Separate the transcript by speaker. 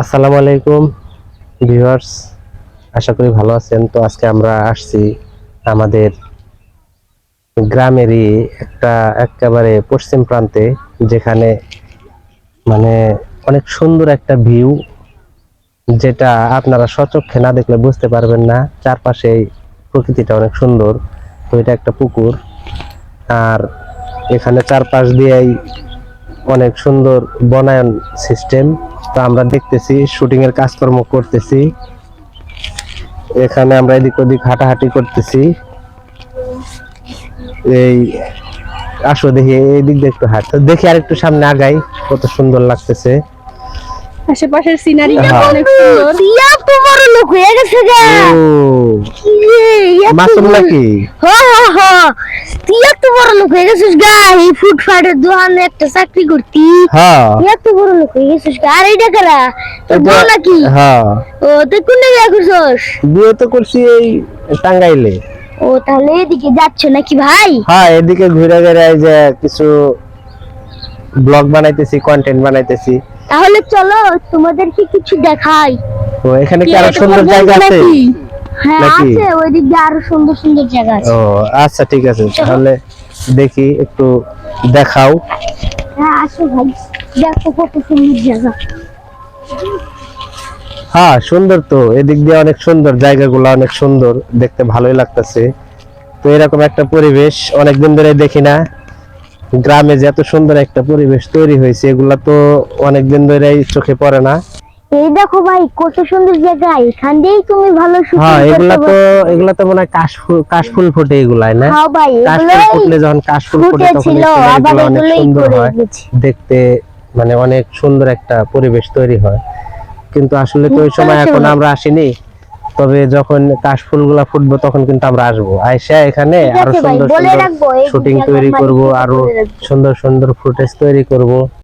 Speaker 1: আসসালামু আলাইকুম, ভিউয়ার্স। আশা করি ভালো আছেন। তো আজকে আমরা আসছি আমাদের গ্রামেরই একটা একেবারে পশ্চিম প্রান্তে, যেখানে মানে অনেক সুন্দর একটা ভিউ, যেটা আপনারা সচক্ষে না দেখলে বুঝতে পারবেন না। চারপাশে প্রকৃতিটা অনেক সুন্দর। তো এটা একটা পুকুর। আর এখানে চারপাশ দিয়েই অনেক সুন্দর বনায়ন সিস্টেম। তো আমরা দেখতেছি শুটিং এর কাজকর্ম করতেছি। এখানে আমরা এদিক ওদিক হাঁটাহাঁটি করতেছি। এই আসো দেখি এই দিক দিয়ে একটু হাঁট। দেখি আর একটু সামনে আগাই কত সুন্দর লাগতেছে।
Speaker 2: আশেপাশের সিনারিটা
Speaker 1: হ্যাঁ।
Speaker 2: অনেক সুন্দর।
Speaker 3: ইয়া তো বড় লোক হয়ে গেছে গা।
Speaker 1: ও। মাসুম নাকি?
Speaker 3: হ হ হ তুই এত বড় লোক হয়ে গেছিস গা এই ফুটপাতের দোকানে একটা চাকরি করতি।
Speaker 1: হ্যাঁ।
Speaker 3: তুই এত বড় লোক হয়ে গেছিস গা আর এইটা কারা? তোর বউ নাকি?
Speaker 1: হ্যাঁ।
Speaker 3: ও তুই কোন বিয়ে করছিস?
Speaker 1: বিয়ে তো করছি এই টাঙ্গাইলে।
Speaker 3: ও তাহলে এদিকে যাচ্ছ নাকি ভাই?
Speaker 1: হ্যাঁ এদিকে ঘুরে ঘুরে যে কিছু ব্লগ বানাইতেছি কন্টেন্ট বানাইতেছি।
Speaker 3: তাহলে চলো তোমাদেরকে কিছু দেখাই।
Speaker 1: তো এখানে কি
Speaker 2: আরও
Speaker 1: সুন্দর জায়গা আছে?
Speaker 2: নাকি?
Speaker 3: হ্যাঁ আছে ওই আরও সুন্দর সুন্দর জায়গা আছে।
Speaker 1: ও আচ্ছা ঠিক আছে তাহলে দেখি একটু দেখাও।
Speaker 3: হ্যাঁ আসো ভাই দেখো কত সুন্দর জায়গা।
Speaker 1: হ্যাঁ সুন্দর তো এদিক দিয়ে অনেক সুন্দর জায়গাগুলো অনেক সুন্দর দেখতে ভালোই লাগতেছে। তো এরকম একটা পরিবেশ অনেকদিন ধরে দেখি না। গ্রামে যে এত সুন্দর একটা পরিবেশ তৈরি হয়েছে এগুলা তো অনেকদিন ধরে চোখে পড়ে না।
Speaker 3: এই দেখো ভাই কত সুন্দর জায়গা। এখান দিয়েই তুমি ভালো
Speaker 1: হ্যাঁ এগুলা তো এগুলা তো মনে কাশফুল কাশফুল ফুটে এগুলাই না?
Speaker 3: হ্যাঁ ভাই
Speaker 1: কাশফুল ফুটলে যখন কাশফুল ফুটে তখন
Speaker 3: আবার এগুলোই করে
Speaker 1: দেখতে মানে অনেক সুন্দর একটা পরিবেশ তৈরি হয়। কিন্তু আসলে তো ওই সময় এখন আমরা আসিনি। তবে যখন কাশফুলগুলা ফুটবো তখন কিন্তু আমরা আসব। আইসা এখানে
Speaker 3: আরও
Speaker 1: সুন্দর সুন্দর শুটিং তৈরি করব
Speaker 3: আরও
Speaker 1: সুন্দর সুন্দর ফুটেজ তৈরি করব।